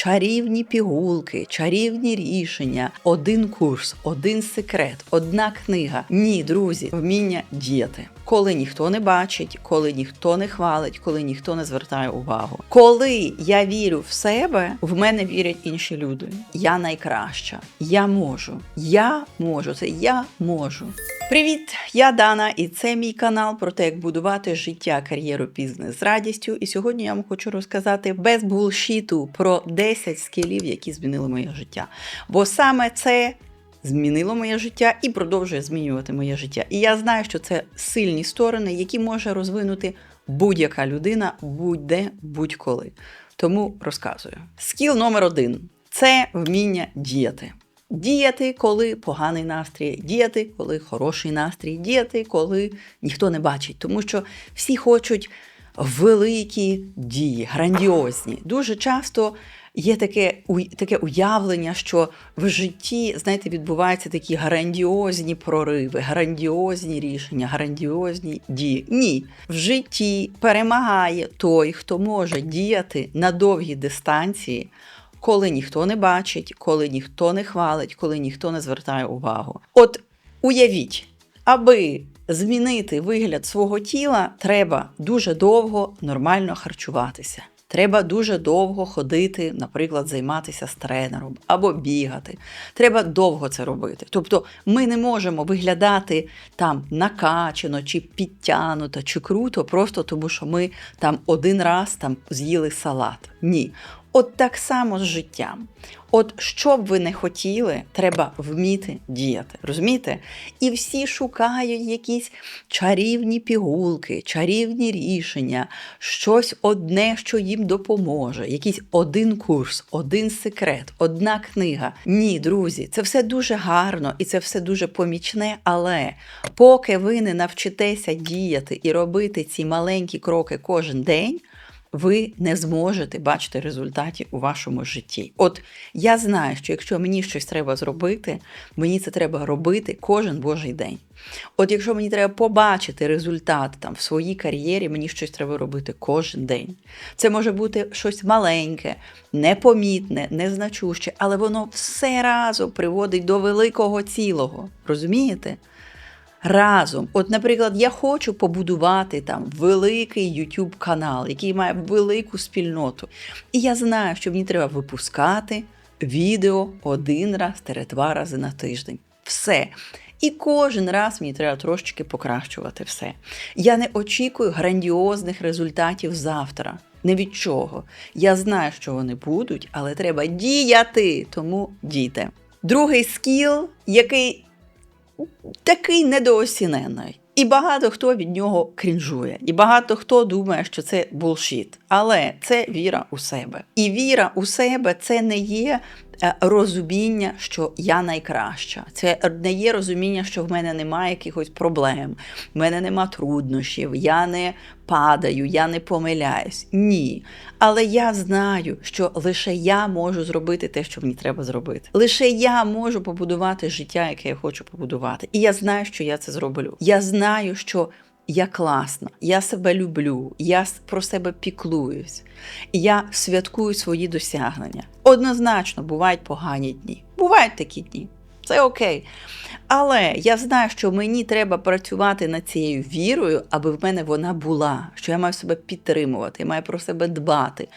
чарівні пігулки, чарівні рішення, один курс, один секрет, одна книга. Ні, друзі, вміння діяти. Коли ніхто не бачить, коли ніхто не хвалить, коли ніхто не звертає увагу. Коли я вірю в себе, в мене вірять інші люди. Я найкраща. Я можу. Я можу. Це я можу. Привіт, я Дана, і це мій канал про те, як будувати життя, кар'єру, бізнес з радістю. І сьогодні я вам хочу розказати без булшіту про 10 скілів, які змінили моє життя. Бо саме це змінило моє життя і продовжує змінювати моє життя. І я знаю, що це сильні сторони, які може розвинути будь-яка людина будь-де, будь-коли. Тому розказую. Скіл номер один це вміння діяти. Діяти, коли поганий настрій, діяти, коли хороший настрій, діяти, коли ніхто не бачить. Тому що всі хочуть великі дії, грандіозні. Дуже часто є таке таке уявлення, що в житті, знаєте, відбуваються такі грандіозні прориви, грандіозні рішення, грандіозні дії. Ні, в житті перемагає той, хто може діяти на довгій дистанції. Коли ніхто не бачить, коли ніхто не хвалить, коли ніхто не звертає увагу. От уявіть, аби змінити вигляд свого тіла, треба дуже довго нормально харчуватися. Треба дуже довго ходити, наприклад, займатися з тренером або бігати. Треба довго це робити. Тобто ми не можемо виглядати там накачено, чи підтянуто, чи круто, просто тому що ми там один раз там з'їли салат. Ні. От так само з життям. От що б ви не хотіли, треба вміти діяти. Розумієте? І всі шукають якісь чарівні пігулки, чарівні рішення, щось одне, що їм допоможе, якийсь один курс, один секрет, одна книга. Ні, друзі, це все дуже гарно і це все дуже помічне, але поки ви не навчитеся діяти і робити ці маленькі кроки кожен день ви не зможете бачити результатів у вашому житті. От я знаю, що якщо мені щось треба зробити, мені це треба робити кожен божий день. От якщо мені треба побачити результат там в своїй кар'єрі, мені щось треба робити кожен день. Це може бути щось маленьке, непомітне, незначуще, але воно все разом приводить до великого цілого. Розумієте? Разом. От, наприклад, я хочу побудувати там великий YouTube канал, який має велику спільноту. І я знаю, що мені треба випускати відео один раз, два рази на тиждень. Все. І кожен раз мені треба трошечки покращувати все. Я не очікую грандіозних результатів завтра. Не від чого. Я знаю, що вони будуть, але треба діяти, тому дійте. Другий скіл, який такий недоосінений. І багато хто від нього крінжує, і багато хто думає, що це булшіт. Але це віра у себе. І віра у себе це не є розуміння, що я найкраща. Це не є розуміння, що в мене немає якихось проблем, в мене нема труднощів, я не падаю, я не помиляюсь. Ні. Але я знаю, що лише я можу зробити те, що мені треба зробити. Лише я можу побудувати життя, яке я хочу побудувати. І я знаю, що я це зроблю. Я знаю, що я класна, я себе люблю, я про себе піклуюсь, я святкую свої досягнення. Однозначно, бувають погані дні. Бувають такі дні. Це окей. Але я знаю, що мені треба працювати над цією вірою, аби в мене вона була, що я маю себе підтримувати, я маю про себе дбати.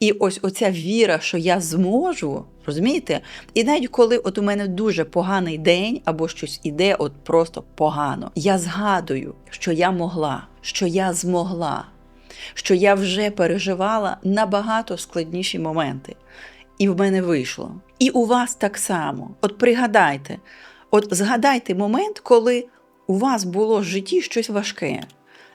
І ось оця віра, що я зможу, розумієте? І навіть коли от у мене дуже поганий день або щось іде, от просто погано, я згадую, що я могла, що я змогла, що я вже переживала набагато складніші моменти. І в мене вийшло. І у вас так само. От пригадайте. От згадайте момент, коли у вас було в житті щось важке,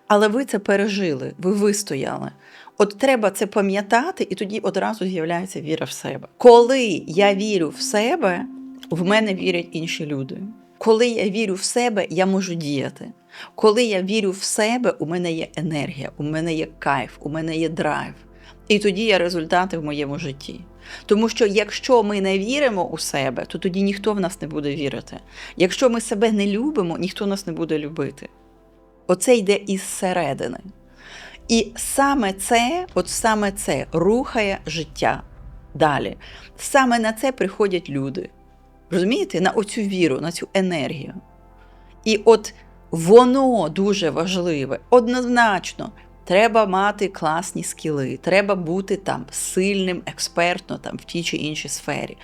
але ви це пережили, ви вистояли. От треба це пам'ятати, і тоді одразу з'являється віра в себе. Коли я вірю в себе, в мене вірять інші люди. Коли я вірю в себе, я можу діяти. Коли я вірю в себе, у мене є енергія, у мене є кайф, у мене є драйв. І тоді є результати в моєму житті. Тому що якщо ми не віримо у себе, то тоді ніхто в нас не буде вірити. Якщо ми себе не любимо, ніхто нас не буде любити. Оце йде із середини. І саме це, от саме це рухає життя. далі. Саме на це приходять люди. Розумієте? На оцю віру, на цю енергію. І от воно дуже важливе, однозначно. Треба мати класні скіли, треба бути там сильним, експертно там в тій чи іншій сфері.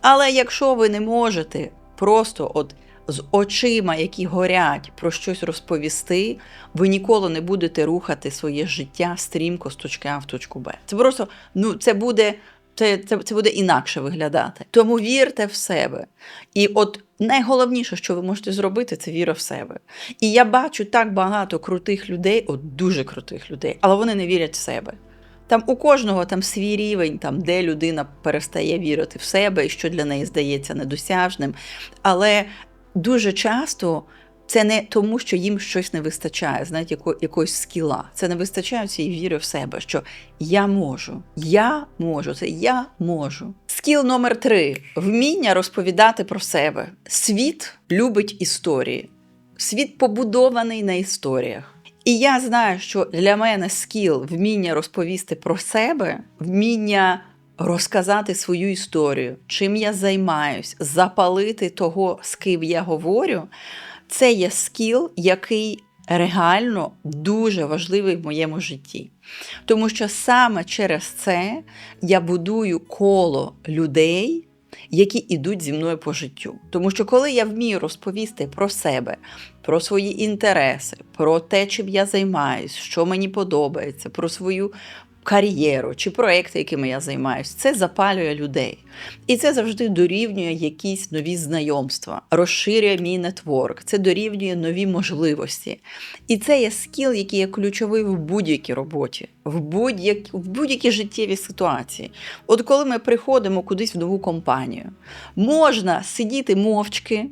Але якщо ви не можете просто от з очима, які горять, про щось розповісти, ви ніколи не будете рухати своє життя стрімко з точки А в точку Б. Це просто ну це буде. Це, це, це буде інакше виглядати. Тому вірте в себе. І от найголовніше, що ви можете зробити, це віра в себе. І я бачу так багато крутих людей, от дуже крутих людей, але вони не вірять в себе. Там у кожного там свій рівень, там, де людина перестає вірити в себе і що для неї здається недосяжним. Але дуже часто це не тому, що їм щось не вистачає, знаєте, яко, якогось скіла. Це не вистачає цієї віри в себе, що я можу, я можу, це я можу. Скіл номер три вміння розповідати про себе. Світ любить історії. Світ побудований на історіях. І я знаю, що для мене скіл вміння розповісти про себе, вміння розказати свою історію, чим я займаюсь, запалити того, з ким я говорю. Це є скіл, який реально дуже важливий в моєму житті. Тому що саме через це я будую коло людей, які йдуть зі мною по життю. Тому що коли я вмію розповісти про себе, про свої інтереси, про те, чим я займаюсь, що мені подобається, про свою кар'єру чи проекти, якими я займаюся, це запалює людей. І це завжди дорівнює якісь нові знайомства, розширює мій нетворк, це дорівнює нові можливості. І це є скіл, який є ключовий в будь-якій роботі, в будь-якій в будь-якій життєвій ситуації. От коли ми приходимо кудись в нову компанію, можна сидіти мовчки.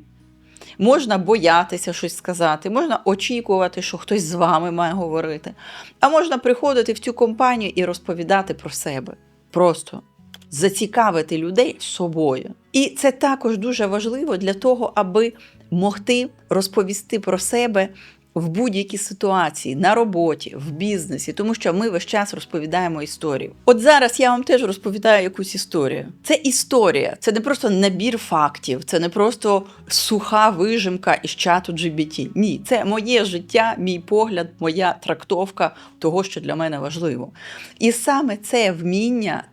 Можна боятися щось сказати, можна очікувати, що хтось з вами має говорити. А можна приходити в цю компанію і розповідати про себе. Просто зацікавити людей собою. І це також дуже важливо для того, аби могти розповісти про себе в будь-якій ситуації, на роботі, в бізнесі, тому що ми весь час розповідаємо історію. От зараз я вам теж розповідаю якусь історію. Це історія, це не просто набір фактів, це не просто суха вижимка із чату GBT. Ні, це моє життя, мій погляд, моя трактовка того, що для мене важливо. І саме це вміння,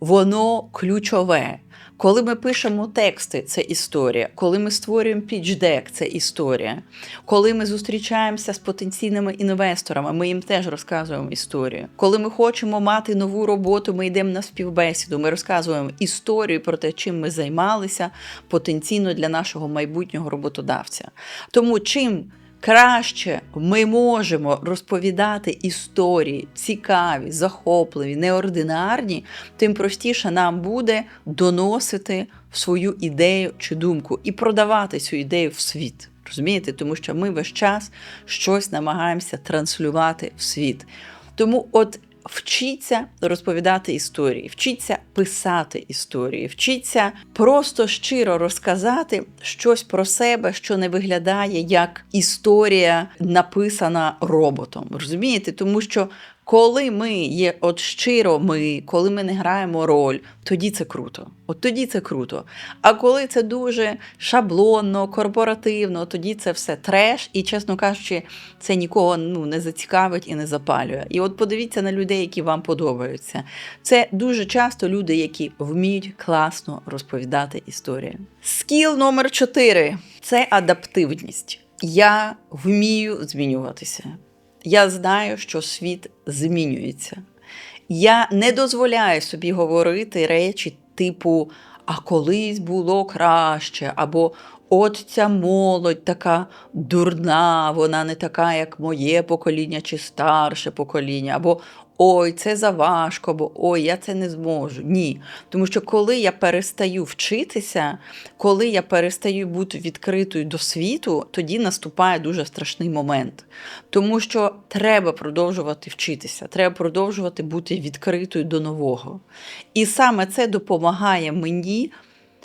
воно ключове. Коли ми пишемо тексти, це історія. Коли ми створюємо пічдек, це історія. Коли ми зустрічаємося з потенційними інвесторами, ми їм теж розказуємо історію. Коли ми хочемо мати нову роботу, ми йдемо на співбесіду. Ми розказуємо історію про те, чим ми займалися потенційно для нашого майбутнього роботодавця. Тому чим краще ми можемо розповідати історії цікаві, захопливі, неординарні, тим простіше нам буде доносити свою ідею чи думку і продавати цю ідею в світ. Розумієте, тому що ми весь час щось намагаємося транслювати в світ. Тому, от вчіться розповідати історії, вчіться писати історії, вчіться просто щиро розказати щось про себе, що не виглядає як історія, написана роботом. Розумієте, тому що коли ми є от щиро ми, коли ми не граємо роль, тоді це круто. От тоді це круто. А коли це дуже шаблонно, корпоративно, тоді це все треш, і, чесно кажучи, це нікого ну, не зацікавить і не запалює. І от подивіться на людей, які вам подобаються. Це дуже часто люди, які вміють класно розповідати історії. Скіл номер 4 це адаптивність. Я вмію змінюватися. Я знаю, що світ змінюється. Я не дозволяю собі говорити речі типу, а колись було краще, або от ця молодь така дурна, вона не така, як моє покоління чи старше покоління, або ой, це заважко, бо ой, я це не зможу. Ні. Тому що коли я перестаю вчитися, коли я перестаю бути відкритою до світу, тоді наступає дуже страшний момент. Тому що треба продовжувати вчитися, треба продовжувати бути відкритою до нового. І саме це допомагає мені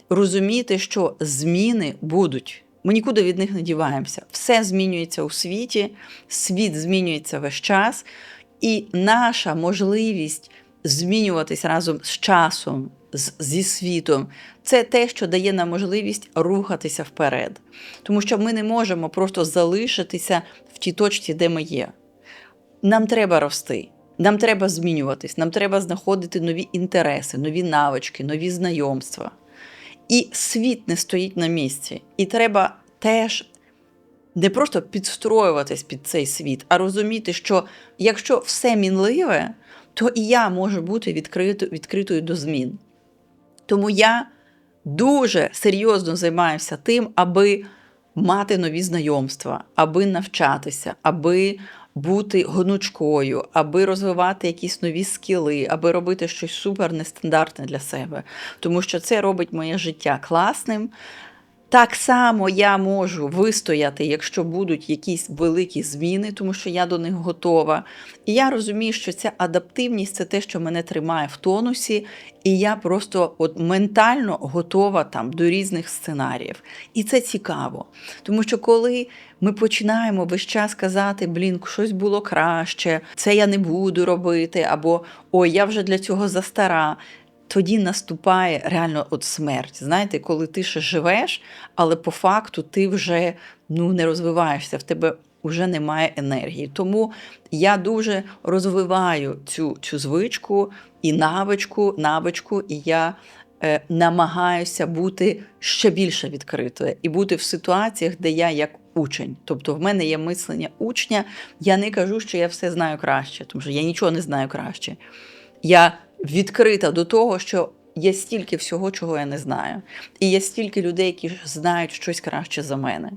розуміти, що зміни будуть. Ми нікуди від них не діваємося. Все змінюється у світі, світ змінюється весь час. І наша можливість змінюватись разом з часом з, зі світом. Це те, що дає нам можливість рухатися вперед. Тому що ми не можемо просто залишитися в тій точці, де ми є. Нам треба рости. Нам треба змінюватись, нам треба знаходити нові інтереси, нові навички, нові знайомства. І світ не стоїть на місці. І треба теж не просто підстроюватись під цей світ, а розуміти, що якщо все мінливе, то і я можу бути відкрито, відкритою до змін. Тому я дуже серйозно займаюся тим, аби мати нові знайомства, аби навчатися, аби бути гнучкою, аби розвивати якісь нові скіли, аби робити щось супер нестандартне для себе. Тому що це робить моє життя класним. Так само я можу вистояти, якщо будуть якісь великі зміни, тому що я до них готова. І я розумію, що ця адаптивність це те, що мене тримає в тонусі, і я просто от ментально готова там до різних сценаріїв. І це цікаво. Тому що коли ми починаємо весь час казати, блін, щось було краще, це я не буду робити, або ой, я вже для цього застара тоді наступає реально от смерть. Знаєте, коли ти ще живеш, але по факту ти вже ну, не розвиваєшся, в тебе вже немає енергії. Тому я дуже розвиваю цю цю звичку і навичку, навичку, і я е, намагаюся бути ще більше відкритою і бути в ситуаціях, де я як учень. Тобто в мене є мислення учня. Я не кажу, що я все знаю краще, тому що я нічого не знаю краще. Я відкрита до того, що є стільки всього, чого я не знаю. І є стільки людей, які знають щось краще за мене.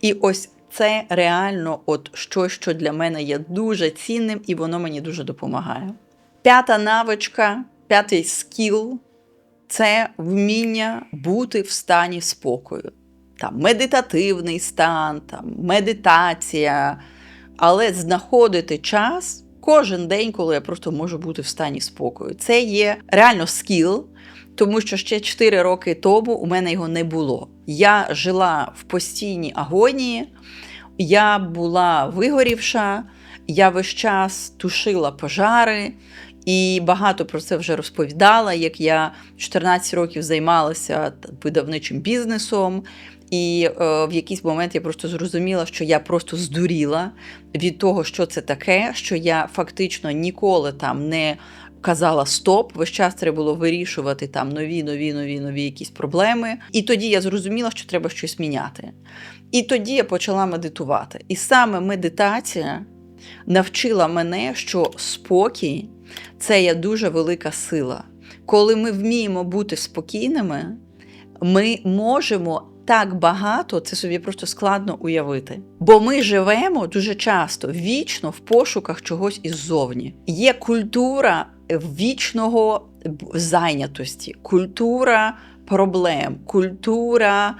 І ось це реально от щось, що для мене є дуже цінним, і воно мені дуже допомагає. П'ята навичка, п'ятий скіл це вміння бути в стані спокою. Там Медитативний стан, там медитація, але знаходити час кожен день, коли я просто можу бути в стані спокою. Це є реально скіл, тому що ще 4 роки тому у мене його не було. Я жила в постійній агонії, я була вигорівша, я весь час тушила пожари. І багато про це вже розповідала, як я 14 років займалася видавничим бізнесом, і е, в якийсь момент я просто зрозуміла, що я просто здуріла від того, що це таке, що я фактично ніколи там не казала стоп. Весь час треба було вирішувати там нові, нові, нові, нові якісь проблеми. І тоді я зрозуміла, що треба щось міняти. І тоді я почала медитувати. І саме медитація навчила мене, що спокій це є дуже велика сила. Коли ми вміємо бути спокійними, ми можемо так багато, це собі просто складно уявити. Бо ми живемо дуже часто вічно в пошуках чогось іззовні. Є культура вічного зайнятості, культура проблем, культура.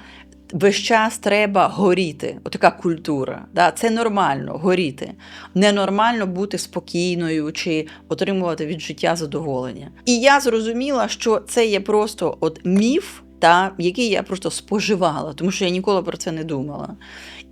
Весь час треба горіти. Отака культура. Да? Це нормально горіти. Ненормально бути спокійною чи отримувати від життя задоволення. І я зрозуміла, що це є просто от міф, та який я просто споживала, тому що я ніколи про це не думала.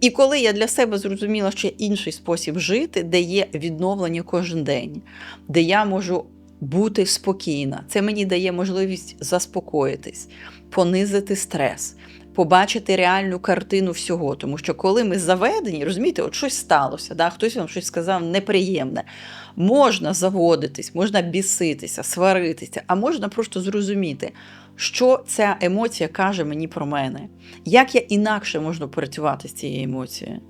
І коли я для себе зрозуміла, що є інший спосіб жити, де є відновлення кожен день, де я можу бути спокійна, це мені дає можливість заспокоїтись, понизити стрес. Побачити реальну картину всього, тому що коли ми заведені, розумієте, от щось сталося, да? хтось вам щось сказав неприємне. Можна заводитись, можна біситися, сваритися, а можна просто зрозуміти, що ця емоція каже мені про мене, як я інакше можу працювати з цією емоцією,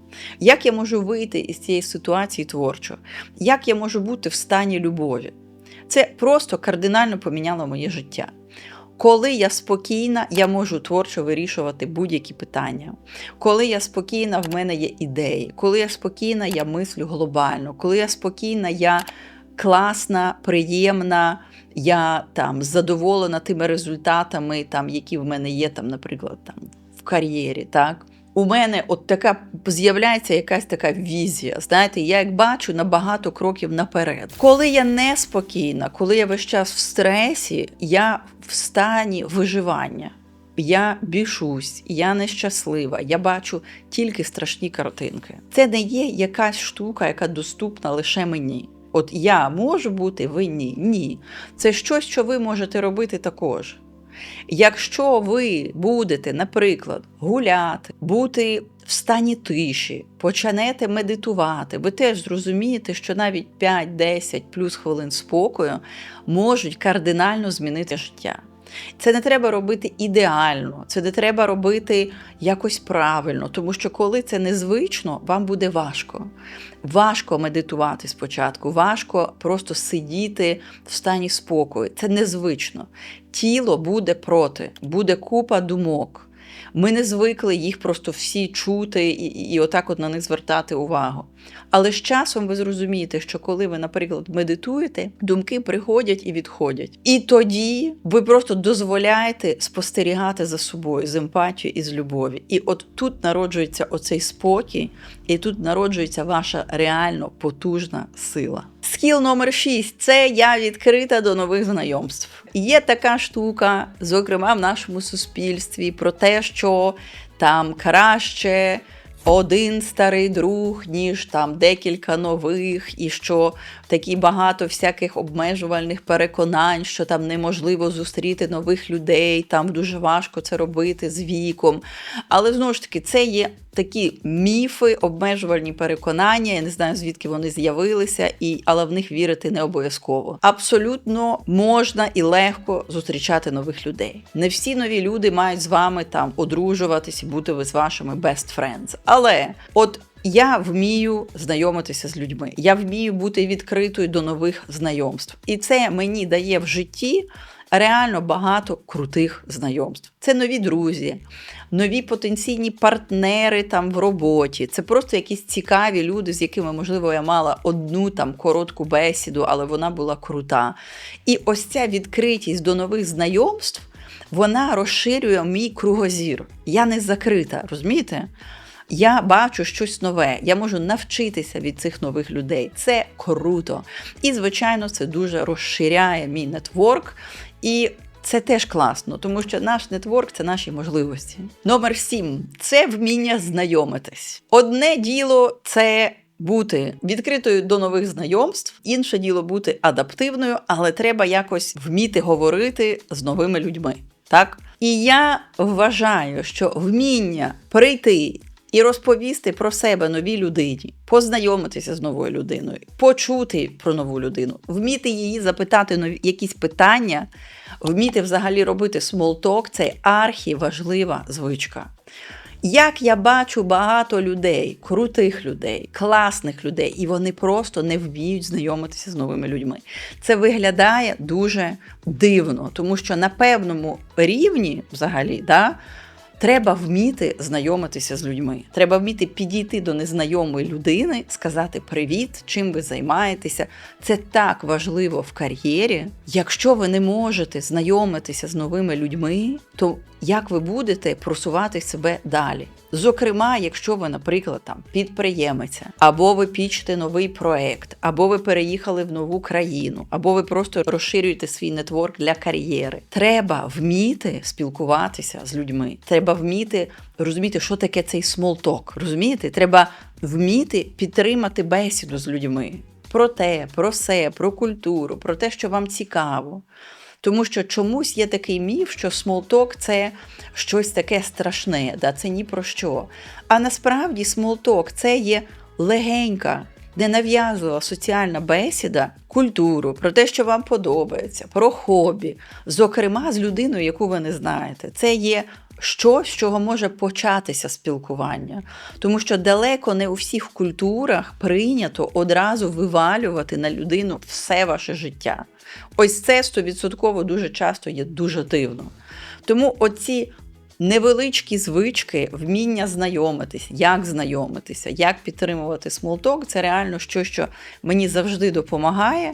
як я можу вийти із цієї ситуації творчо, як я можу бути в стані любові. Це просто кардинально поміняло моє життя. Коли я спокійна, я можу творчо вирішувати будь-які питання. Коли я спокійна, в мене є ідеї. Коли я спокійна, я мислю глобально. Коли я спокійна, я класна, приємна, я там задоволена тими результатами, там, які в мене є, там, наприклад, там, в кар'єрі. так. У мене от така з'являється якась така візія. Знаєте, я як бачу на багато кроків наперед. Коли я неспокійна, коли я весь час в стресі, я в стані виживання. Я бішусь, я нещаслива, я бачу тільки страшні картинки. Це не є якась штука, яка доступна лише мені. От я можу бути, ви ні. Ні. Це щось, що ви можете робити також. Якщо ви будете, наприклад, гуляти, бути в стані тиші, почнете медитувати, ви теж зрозумієте, що навіть 5-10 плюс хвилин спокою можуть кардинально змінити життя. Це не треба робити ідеально, це не треба робити якось правильно, тому що коли це незвично, вам буде важко. Важко медитувати спочатку, важко просто сидіти в стані спокою. Це незвично. Тіло буде проти, буде купа думок. Ми не звикли їх просто всі чути і, і, отак от на них звертати увагу. Але з часом ви зрозумієте, що коли ви, наприклад, медитуєте, думки приходять і відходять. І тоді ви просто дозволяєте спостерігати за собою з емпатією і з любові. І от тут народжується оцей спокій, і тут народжується ваша реально потужна сила. Скіл номер 6 це я відкрита до нових знайомств. Є така штука, зокрема в нашому суспільстві, про те, що там краще один старий друг, ніж там декілька нових, і що такі багато всяких обмежувальних переконань, що там неможливо зустріти нових людей, там дуже важко це робити з віком. Але знову ж таки, це є такі міфи, обмежувальні переконання. Я не знаю, звідки вони з'явилися, і але в них вірити не обов'язково. Абсолютно можна і легко зустрічати нових людей. Не всі нові люди мають з вами там одружуватись і бути ви з вашими best friends. Але от я вмію знайомитися з людьми, я вмію бути відкритою до нових знайомств. І це мені дає в житті реально багато крутих знайомств. Це нові друзі, нові потенційні партнери там в роботі. Це просто якісь цікаві люди, з якими, можливо, я мала одну там коротку бесіду, але вона була крута. І ось ця відкритість до нових знайомств. Вона розширює мій кругозір. Я не закрита, розумієте? Я бачу щось нове, я можу навчитися від цих нових людей. Це круто. І, звичайно, це дуже розширяє мій нетворк. І це теж класно, тому що наш нетворк це наші можливості. Номер сім це вміння знайомитись. Одне діло це. Бути відкритою до нових знайомств, інше діло бути адаптивною, але треба якось вміти говорити з новими людьми. Так? І я вважаю, що вміння прийти і розповісти про себе новій людині, познайомитися з новою людиною, почути про нову людину, вміти її запитати нові якісь питання, вміти взагалі робити смолток це архіважлива звичка. Як я бачу багато людей, крутих людей, класних людей, і вони просто не вміють знайомитися з новими людьми. Це виглядає дуже дивно, тому що на певному рівні, взагалі, да, Треба вміти знайомитися з людьми. Треба вміти підійти до незнайомої людини, сказати привіт, чим ви займаєтеся. Це так важливо в кар'єрі. Якщо ви не можете знайомитися з новими людьми, то як ви будете просувати себе далі? Зокрема, якщо ви, наприклад, там підприємиця, або ви пічете новий проект, або ви переїхали в нову країну, або ви просто розширюєте свій нетворк для кар'єри. Треба вміти спілкуватися з людьми. Треба вміти розуміти, що таке цей смолток. Розумієте? Треба вміти підтримати бесіду з людьми. Про те, про все, про культуру, про те, що вам цікаво. Тому що чомусь є такий міф, що смолток це щось таке страшне, да, це ні про що. А насправді смолток це є легенька, ненав'язова соціальна бесіда, культуру, про те, що вам подобається, про хобі, зокрема з людиною, яку ви не знаєте. Це є що, з чого може початися спілкування. Тому що далеко не у всіх культурах прийнято одразу вивалювати на людину все ваше життя. Ось це стовідсотково дуже часто є дуже дивно. Тому оці невеличкі звички, вміння знайомитись, як знайомитися, як підтримувати смолток це реально щось, що мені завжди допомагає,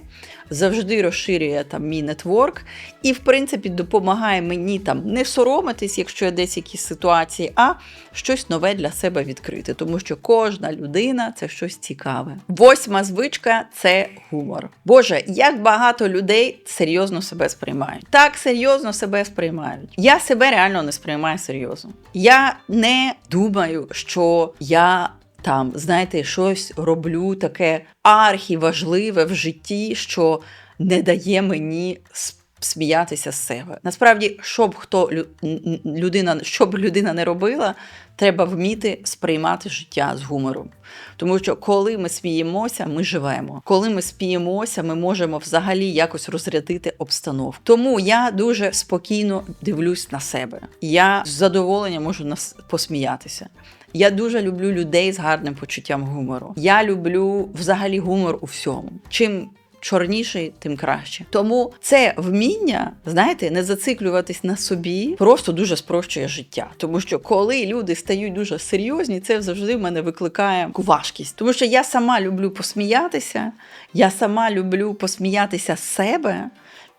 завжди розширює там мій нетворк, і, в принципі, допомагає мені там не соромитись, якщо є десь якісь ситуації, а щось нове для себе відкрити. Тому що кожна людина це щось цікаве. Восьма звичка це гумор. Боже, як багато людей серйозно себе сприймають. Так серйозно себе сприймають. Я себе реально не сприймаю серйозно. Я не думаю, що я там, знаєте, щось роблю таке архіважливе в житті, що не дає мені сміятися з себе. Насправді, щоб хто людина, щоб людина не робила, треба вміти сприймати життя з гумором. Тому що коли ми сміємося, ми живемо. Коли ми сміємося, ми можемо взагалі якось розрядити обстановку. Тому я дуже спокійно дивлюсь на себе. Я з задоволенням можу посміятися. Я дуже люблю людей з гарним почуттям гумору. Я люблю взагалі гумор у всьому. Чим чорніший, тим краще. Тому це вміння, знаєте, не зациклюватись на собі, просто дуже спрощує життя. Тому що коли люди стають дуже серйозні, це завжди в мене викликає важкість. Тому що я сама люблю посміятися, я сама люблю посміятися з себе.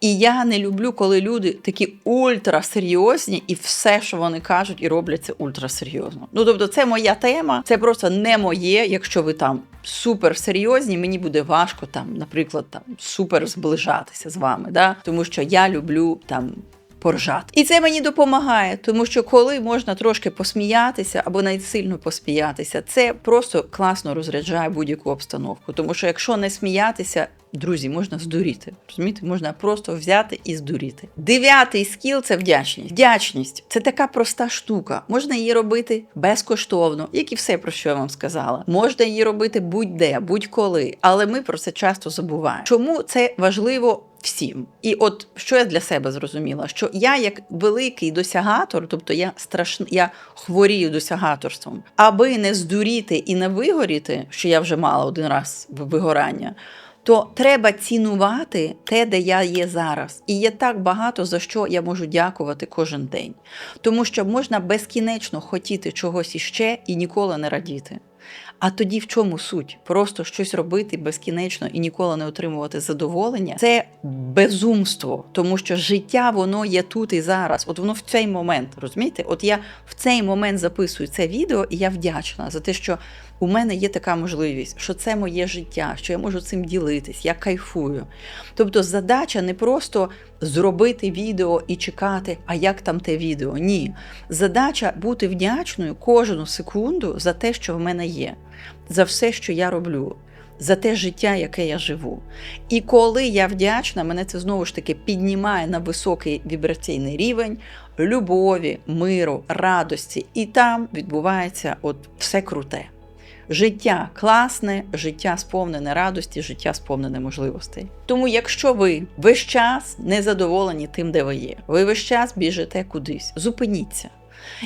І я не люблю, коли люди такі ультрасерйозні, і все, що вони кажуть і роблять, це ультрасерйозно. Ну тобто, це моя тема, це просто не моє. Якщо ви там супер серйозні, мені буде важко там, наприклад, там супер зближатися з вами, да? тому що я люблю там. Поржати. І це мені допомагає, тому що коли можна трошки посміятися або навіть посміятися, це просто класно розряджає будь-яку обстановку. Тому що якщо не сміятися, друзі, можна здуріти. Розумієте, можна просто взяти і здуріти. Дев'ятий скіл це вдячність. Вдячність це така проста штука. Можна її робити безкоштовно, як і все, про що я вам сказала. Можна її робити будь-де, будь-коли. Але ми про це часто забуваємо. Чому це важливо? Всім, і от що я для себе зрозуміла, що я як великий досягатор, тобто я страшно, я хворію досягаторством, аби не здуріти і не вигоріти, що я вже мала один раз вигорання, то треба цінувати те, де я є зараз. І є так багато за що я можу дякувати кожен день. Тому що можна безкінечно хотіти чогось іще і ніколи не радіти. А тоді в чому суть? Просто щось робити безкінечно і ніколи не отримувати задоволення це безумство, тому що життя воно є тут і зараз. От воно в цей момент, розумієте? От я в цей момент записую це відео, і я вдячна за те, що у мене є така можливість, що це моє життя, що я можу цим ділитись, я кайфую. Тобто задача не просто зробити відео і чекати, а як там те відео. Ні. Задача бути вдячною кожну секунду за те, що в мене є, за все, що я роблю. За те життя, яке я живу. І коли я вдячна, мене це знову ж таки піднімає на високий вібраційний рівень любові, миру, радості. І там відбувається от все круте. Життя класне, життя сповнене радості, життя сповнене можливостей. Тому, якщо ви весь час не задоволені тим, де ви є, ви весь час біжите кудись, зупиніться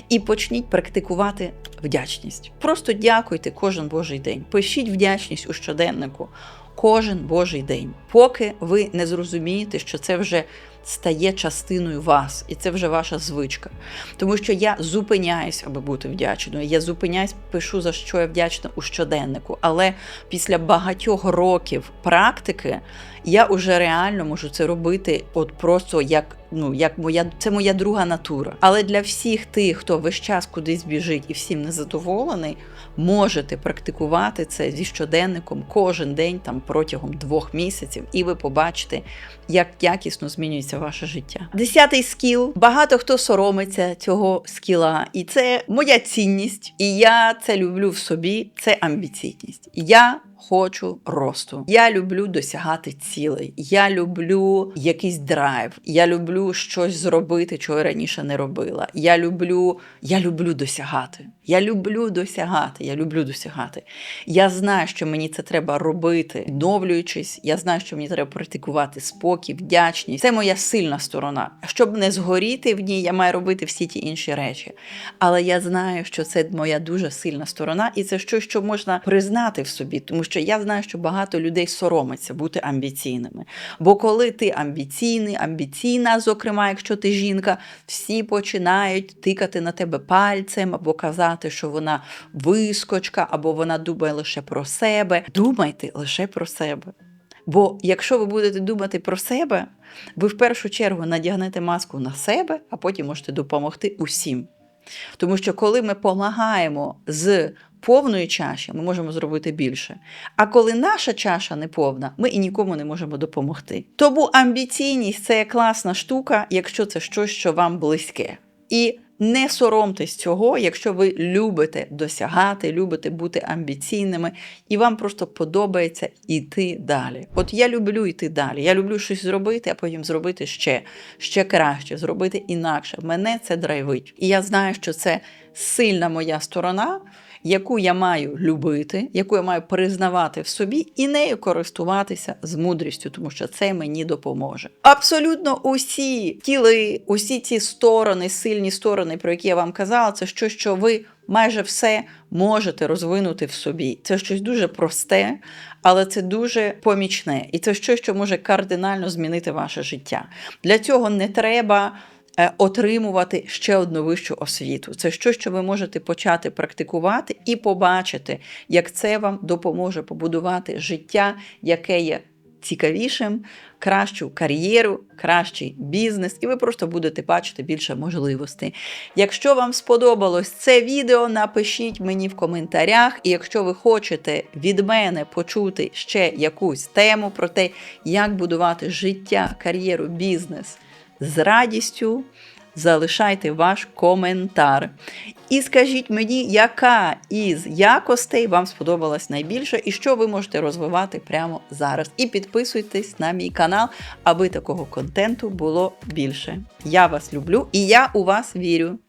і почніть практикувати вдячність. Просто дякуйте кожен божий день. Пишіть вдячність у щоденнику кожен божий день, поки ви не зрозумієте, що це вже стає частиною вас, і це вже ваша звичка. Тому що я зупиняюсь, аби бути вдячною. Я зупиняюсь, пишу за що я вдячна у щоденнику. Але після багатьох років практики я вже реально можу це робити, от просто як ну як моя це моя друга натура. Але для всіх тих, хто весь час кудись біжить і всім незадоволений, можете практикувати це зі щоденником кожен день там протягом двох місяців, і ви побачите, як якісно змінюється ваше життя. Десятий скіл. Багато хто соромиться цього скіла, і це моя цінність. І я це люблю в собі. Це амбіційність. Я хочу росту. Я люблю досягати цілей. Я люблю якийсь драйв. Я люблю щось зробити, чого я раніше не робила. Я люблю, я люблю досягати. Я люблю досягати. Я люблю досягати. Я знаю, що мені це треба робити, відновлюючись. Я знаю, що мені треба практикувати спокій, вдячність. Це моя сильна сторона. Щоб не згоріти в ній, я маю робити всі ті інші речі. Але я знаю, що це моя дуже сильна сторона, і це щось, що можна признати в собі, тому що я знаю, що багато людей соромиться бути амбіційними. Бо коли ти амбіційний, амбіційна, зокрема, якщо ти жінка, всі починають тикати на тебе пальцем або казати, що вона вискочка, або вона думає лише про себе. Думайте лише про себе. Бо якщо ви будете думати про себе, ви в першу чергу надягнете маску на себе, а потім можете допомогти усім. Тому що коли ми помагаємо з повної чаші, ми можемо зробити більше. А коли наша чаша не повна, ми і нікому не можемо допомогти. Тому амбіційність це класна штука, якщо це щось, що вам близьке. І Не соромтесь цього, якщо ви любите досягати, любите бути амбіційними, і вам просто подобається йти далі. От я люблю йти далі. Я люблю щось зробити, а потім зробити ще, ще краще, зробити інакше. Мене це драйвить. І я знаю, що це сильна моя сторона, яку я маю любити, яку я маю признавати в собі і нею користуватися з мудрістю, тому що це мені допоможе. Абсолютно усі тіли, усі ці сторони, сильні сторони, про які я вам казала, це щось, що ви майже все можете розвинути в собі. Це щось дуже просте, але це дуже помічне. І це щось, що може кардинально змінити ваше життя. Для цього не треба отримувати ще одну вищу освіту. Це щось, що ви можете почати практикувати і побачити, як це вам допоможе побудувати життя, яке є цікавішим, кращу кар'єру, кращий бізнес, і ви просто будете бачити більше можливостей. Якщо вам сподобалось це відео, напишіть мені в коментарях. І якщо ви хочете від мене почути ще якусь тему про те, як будувати життя, кар'єру, бізнес з радістю, залишайте ваш коментар. І скажіть мені, яка із якостей вам сподобалась найбільше, і що ви можете розвивати прямо зараз. І підписуйтесь на мій канал, аби такого контенту було більше. Я вас люблю і я у вас вірю.